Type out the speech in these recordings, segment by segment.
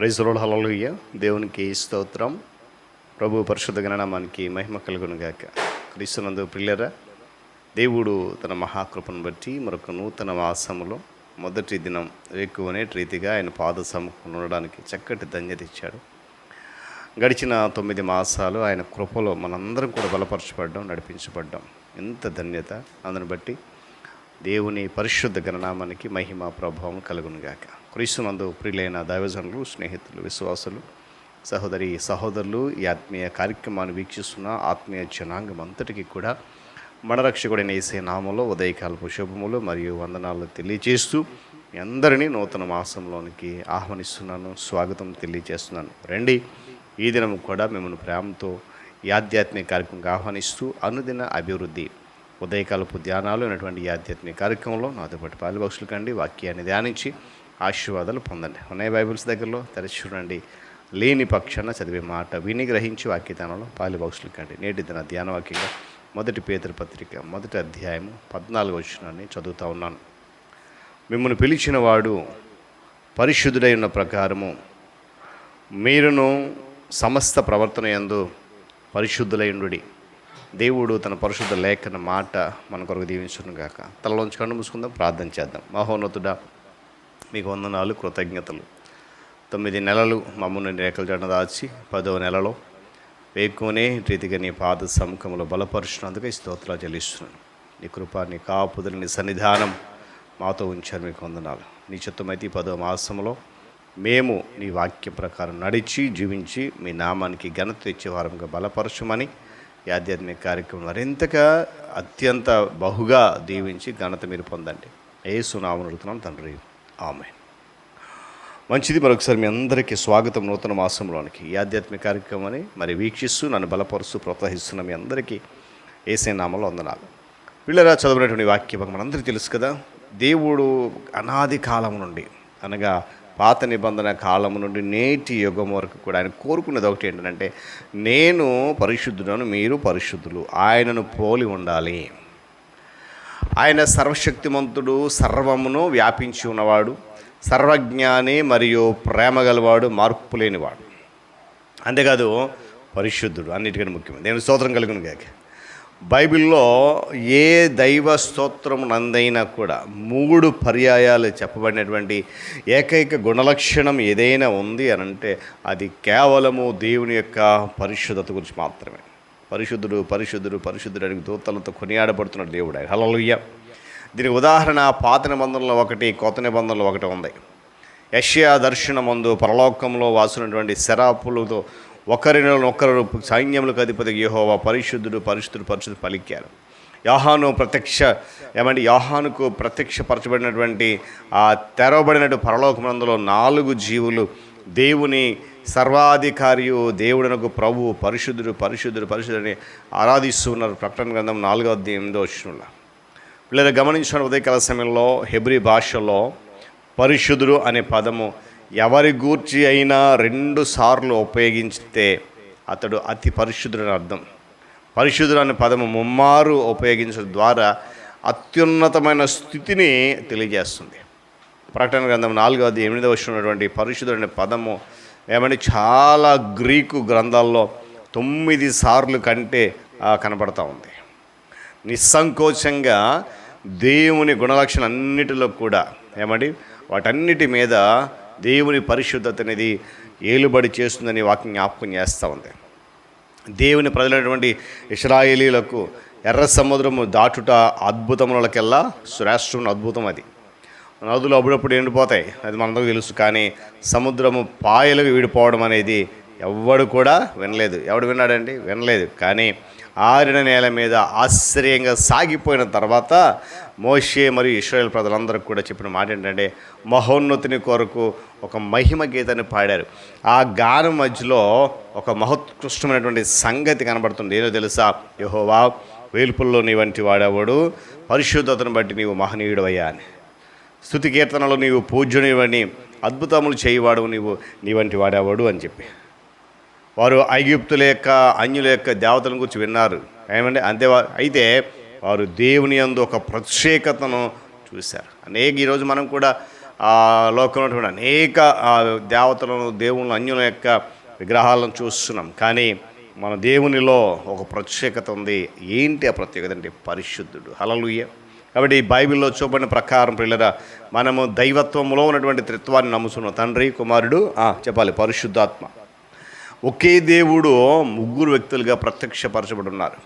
Praise Lord hallelujah దేవునికి స్తోత్రం. ప్రభు పరిశుద్ధ గణనామానికి మహిమ కలుగునుగాక. క్రీస్తునందు పిల్లరా దేవుడు తన మహాకృపను బట్టి మరొక నూతన మాసములో మొదటి దినం ఎక్కువనే రీతిగా ఆయన పాద సముఖం ఉండడానికి చక్కటి ధన్యత ఇచ్చాడు. గడిచిన తొమ్మిది మాసాలు ఆయన కృపలో మనందరం కూడా బలపరచబడ్డం నడిపించబడ్డం. ఎంత ధన్యత. అందుని బట్టి దేవుని పరిశుద్ధ గణనామానికి మహిమ ప్రభావం కలుగునుగాక. క్రీస్తునందు ప్రియులైన దైవజనులు స్నేహితులు విశ్వాసులు సహోదరి సహోదరులు ఈ ఆత్మీయ కార్యక్రమాన్ని వీక్షిస్తున్న ఆత్మీయ జనాంగం అంతటికీ కూడా మన రక్షకుడైన ఏసే నామంలో ఉదయకాలపు శుభములు మరియు వందనాలు తెలియజేస్తూ మీ అందరినీ నూతన మాసంలోనికి ఆహ్వానిస్తున్నాను స్వాగతం తెలియజేస్తున్నాను. రండి ఈ దినం కూడా మిమ్మల్ని ప్రేమతో ఈ ఆధ్యాత్మిక కార్యక్రమంగా ఆహ్వానిస్తూ అనుదిన అభివృద్ధి ఉదయకాలపు ధ్యానాలు అనేటువంటి ఈ ఆధ్యాత్మిక కార్యక్రమంలో నాతో పాటు పాలుభక్షులు కండి వాక్యాన్ని ధ్యానించి ఆశీర్వాదాలు పొందండి. ఉన్నాయి బైబిల్స్ దగ్గరలో? తెరచి చూడండి. లేని పక్షాన చదివే మాట విని గ్రహించి వాక్యదానంలో పాలుభక్షులు కండి. నేటి దిన ధ్యాన వాక్యంగా మొదటి పేదల పత్రిక మొదటి అధ్యాయము పద్నాలుగు వచ్చినాన్ని చదువుతూ ఉన్నాను. మిమ్మల్ని పిలిచిన వాడు పరిశుద్ధుడై ఉన్న ప్రకారము మీరును సమస్త ప్రవర్తన యందు పరిశుద్ధులైండుడి దేవుడు తన పరిశుద్ధ లేఖన మాట మన కొరకు దీవించును గాక. తలలోంచి కన్ను మూసుకుందాం ప్రార్థన చేద్దాం. మహోన్నతుడా మీకు వందనాలు కృతజ్ఞతలు. తొమ్మిది నెలలు మమ్మల్ని రేఖల జడ దాచి పదవ నెలలో వేకునే రీతిగా నీ పాద సముఖంలో బలపరుచినందుకు ఈ స్తోత్రాలు చెల్లిస్తున్నాను. నీ కృప నీ కాపుదల నీ సన్నిధానం మాతో ఉంచారు మీకు వందనాలు. నీ చిత్తమైతే ఈ పదవ మాసంలో మేము నీ వాక్య ప్రకారం నడిచి జీవించి మీ నామానికి ఘనత తెచ్చే వారంగా బలపరచమని ఈ ఆధ్యాత్మిక కార్యక్రమం మరింతగా అత్యంత బహుగా దీవించి ఘనత మీరు పొందండి. ఏ సునామను తండ్రి. ఆమె మంచిది మరొకసారి మీ అందరికీ స్వాగతం నూతన మాసంలోనికి. ఈ ఆధ్యాత్మిక కార్యక్రమాన్ని మరి వీక్షిస్తూ నన్ను బలపరుస్తూ ప్రోత్సహిస్తున్న మీ అందరికీ ఏసే నామలు వందనాలు. పిల్లరా చదివినటువంటి వాక్యం మనందరికీ తెలుసు కదా? దేవుడు అనాది కాలం నుండి అనగా పాత నిబంధన కాలం నుండి నేటి యుగం వరకు కూడా ఆయన కోరుకున్నది ఒకటి ఏంటంటే నేను పరిశుద్ధులను మీరు పరిశుద్ధులు ఆయనను పోలి ఉండాలి. ఆయన సర్వశక్తిమంతుడు సర్వమును వ్యాపించి ఉన్నవాడు సర్వజ్ఞాని మరియు ప్రేమ గలవాడు మార్పు లేనివాడు. అంతేకాదు పరిశుద్ధుడు అన్నిటికంటే ముఖ్యమైన నేను స్తోత్రం కలిగిన గాక. బైబిల్లో ఏ దైవ స్తోత్రం నందైనా కూడా మూడు పర్యాయాలు చెప్పబడినటువంటి ఏకైక గుణలక్షణం ఏదైనా ఉంది అని అంటే అది కేవలము దేవుని యొక్క పరిశుద్ధత గురించి మాత్రమే. పరిశుద్ధుడు పరిశుద్ధుడు పరిశుద్ధుడు అని దూతలతో కొనియాడబడుతున్నాడు దేవుడు. ఆయన దీనికి ఉదాహరణ పాత నిబంధనలో ఒకటి కొత్త నిబంధనలు ఒకటి ఉంది. యష్యా దర్శనమందు పరలోకంలో వాసినటువంటి శరాపులతో ఒకరినొకరు సైన్యములకు అధిపతి యెహోవా పరిశుద్ధుడు పరిశుద్ధుడు పరిశుద్ధుడు పలికారు. యాహాను ప్రత్యక్ష ఏమంటే యాహానుకు ప్రత్యక్షపరచబడినటువంటి ఆ తెరవబడినటువంటి పరలోకమందులో నాలుగు జీవులు దేవుని సర్వాధికారియు దేవుడనకు ప్రభు పరిశుద్ధుడు పరిశుద్ధుడు పరిశుద్ధుడని ఆరాధిస్తున్నారు ప్రకటన గ్రంథం నాలుగో ఎనిమిదో వచ్చిన పిల్లలు గమనించిన ఉదయకాల సమయంలో హెబ్రి భాషలో పరిశుద్ధుడు అనే పదము ఎవరి గూర్చి అయినా రెండు సార్లు ఉపయోగించితే అతడు అతి పరిశుద్ధుడు అని అర్థం. పరిశుద్ధుడు అనే పదము ముమ్మారు ఉపయోగించడం ద్వారా అత్యున్నతమైన స్థితిని తెలియజేస్తుంది. ప్రకటన గ్రంథం నాలుగవది ఎనిమిదవ వచ్చినటువంటి పరిశుద్ధుడు అనే పదము ఏమని చాలా గ్రీకు గ్రంథాల్లో తొమ్మిది సార్లు కంటే కనపడతా కనబడతా ఉంది. నిస్సంకోచంగా దేవుని గుణలక్షణ అన్నిటిలో కూడా ఏమండి వాటన్నిటి మీద దేవుని పరిశుద్ధత అనేది ఏలుబడి చేస్తుందని వాక్యం జ్ఞాపకం చేస్తూ ఉంది. దేవుని ప్రజలైనటువంటి ఇస్రాయేలీలకు ఎర్ర సముద్రము దాటుట అద్భుతములకెల్లా శ్రేష్టం అద్భుతం అది. నదులు అప్పుడప్పుడు ఎండిపోతాయి. అది మనందరికీ తెలుసు. కానీ సముద్రము పాయలు విడిపోవడం అనేది ఎవడు కూడా వినలేదు. ఎవడు విన్నాడండి? వినలేదు. కానీ ఆరిన నేల మీద ఆశ్చర్యంగా సాగిపోయిన తర్వాత మోషే మరియు ఇస్రాయల్ ప్రజలందరూ కూడా చెప్పిన మాట ఏంటంటే మహోన్నతిని కొరకు ఒక మహిమ గీతాన్ని పాడారు. ఆ గానం మధ్యలో ఒక మహోత్కృష్టమైనటువంటి సంగతి కనబడుతుంది. ఏదో తెలుసా? యహోవా వేల్పుల్లో నీ వంటి వాడేవాడు? పరిశుద్ధతను బట్టి నీవు మహనీయుడు అయ్యా అని. స్థుతి కీర్తనలు నీవు పూజ్యునివని అద్భుతములు చేయవాడు నీవు నీ వంటి వాడేవాడు అని చెప్పి. వారు ఐగుప్తుల యొక్క అన్యుల యొక్క దేవతల గురించి విన్నారు. ఏమంటే అంతే అయితే వారు దేవుని యందు ఒక ప్రత్యేకతను చూశారు. అనేక ఈరోజు మనం కూడా ఆ లోకంలో అనేక దేవతలను దేవుని అన్యుల యొక్క విగ్రహాలను చూస్తున్నాం. కానీ మన దేవునిలో ఒక ప్రత్యేకత ఉంది. ఏంటి ఆ ప్రత్యేకత అంటే పరిశుద్ధుడు. హలలుయ్య కాబట్టి ఈ బైబిల్లో చూపడిన ప్రకారం పిల్లరా మనము దైవత్వంలో ఉన్నటువంటి త్రిత్వాన్ని నమ్ముతున్నాం తండ్రి కుమారుడు ఆ, చెప్పాలి పరిశుద్ధాత్మ. ఒకే దేవుడు ముగ్గురు వ్యక్తులుగా ప్రత్యక్షపరచబడి ఉన్నారు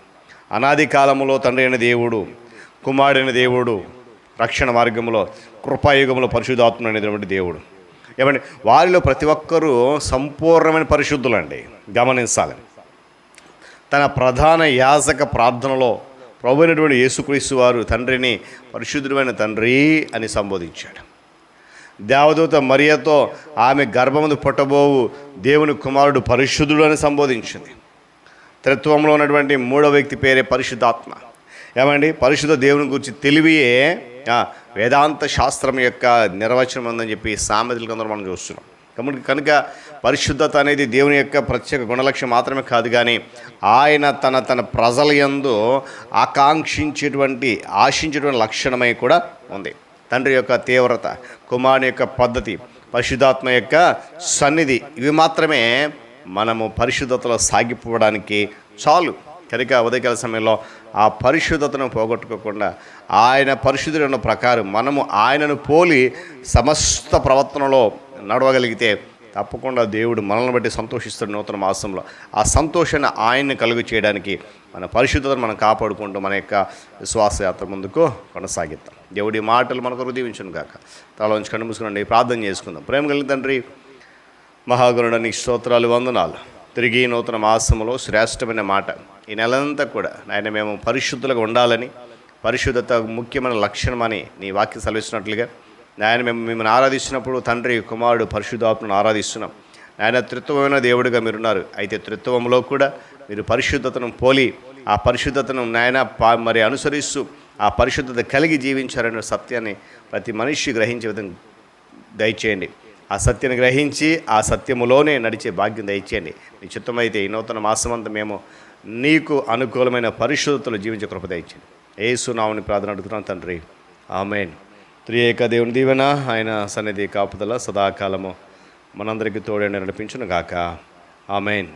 అనాది కాలంలో తండ్రి అయిన దేవుడు కుమారుడైన దేవుడు రక్షణ మార్గంలో కృపాయుగంలో పరిశుద్ధాత్మ అనేటువంటి దేవుడు. ఏమండి వారిలో ప్రతి ఒక్కరూ సంపూర్ణమైన పరిశుద్ధులండి. గమనించాలి. తన ప్రధాన యాజక ప్రార్థనలో ప్రభు అయినటువంటి యేసుక్రీస్తు వారు తండ్రిని పరిశుద్ధుడైన తండ్రి అని సంబోధించాడు. దేవదూత మరియతో ఆమె గర్భమును పుట్టబోవు దేవుని కుమారుడు పరిశుద్ధుడు అని సంబోధించింది. త్రిత్వంలో ఉన్నటువంటి మూడో వ్యక్తి పేరే పరిశుద్ధాత్మ. ఏమండి? పరిశుద్ధ దేవుని గురించి తెలివియే వేదాంత శాస్త్రం యొక్క నిర్వచనం ఉందని చెప్పి సామెతలు కొందరు మనం చూస్తున్నాం. కనుక పరిశుద్ధత అనేది దేవుని యొక్క ప్రత్యేక గుణలక్ష్యం మాత్రమే కాదు కానీ ఆయన తన తన ప్రజల యందు ఆకాంక్షించేటువంటి ఆశించేటువంటి లక్షణమై కూడా ఉంది. తండ్రి యొక్క తీవ్రత కుమారుని యొక్క పద్ధతి పరిశుద్ధాత్మ యొక్క సన్నిధి ఇవి మాత్రమే మనము పరిశుద్ధతలో సాగిపోవడానికి చాలు. కనుక ఉదయకాల సమయంలో ఆ పరిశుద్ధతను పోగొట్టుకోకుండా ఆయన పరిశుద్ధుడు ప్రకారం మనము ఆయనను పోలి సమస్త ప్రవర్తనలో నడవగలిగితే తప్పకుండా దేవుడు మనల్ని బట్టి సంతోషిస్తాడు నూతన మాసంలో. ఆ సంతోషాన్ని ఆయన్ని కలుగు చేయడానికి మన పరిశుద్ధతను మనం కాపాడుకుంటూ మన యొక్క విశ్వాసయాత్ర ముందుకు కొనసాగిద్దాం. దేవుడి మాటలు మనకు హృదయించును కాక తలలోంచి కన్ను మూసుకునండి. ప్రార్థన చేసుకుందాం. ప్రేమ కలిగిన తండ్రి మహాగురుడ నీ స్తోత్రాలు వందనాలు. తిరిగి నూతన మాసములో శ్రేష్టమైన మాట. ఈ నెలంతా కూడా నాయన మేము పరిశుద్ధులుగా ఉండాలని పరిశుద్ధత ముఖ్యమైన లక్షణమని నీ వాక్యం సెలవిస్తున్నట్లుగా నాయన మేము మిమ్మల్ని ఆరాధిస్తున్నప్పుడు తండ్రి కుమారుడు పరిశుద్ధాత్మను ఆరాధిస్తున్నాం. ఆయన త్రిత్వమైన దేవుడిగా మీరున్నారు. అయితే త్రిత్వంలో కూడా మీరు పరిశుద్ధతను పోలి ఆ పరిశుద్ధతను నాయన పా మరి అనుసరిస్తూ ఆ పరిశుద్ధత కలిగి జీవించారనే సత్యాన్ని ప్రతి మనిషి గ్రహించే విధంగా దయచేయండి. ఆ సత్యాన్ని గ్రహించి ఆ సత్యములోనే నడిచే భాగ్యం దయచేయండి. మీ చిత్తమైతే ఈ నూతన మాసమంతా మేము నీకు అనుకూలమైన పరిశుద్ధతలు జీవించే కృప దయచేయండి. ఏసునామని ప్రార్థన అడుగుతున్నాను తండ్రి. ఆమెను. త్రియేక దేవుని దీవెన ఆయన సన్నిధి కాపుదల సదాకాలము. మనందరికీ తోడని నడిపించును గాక ఆమెన్.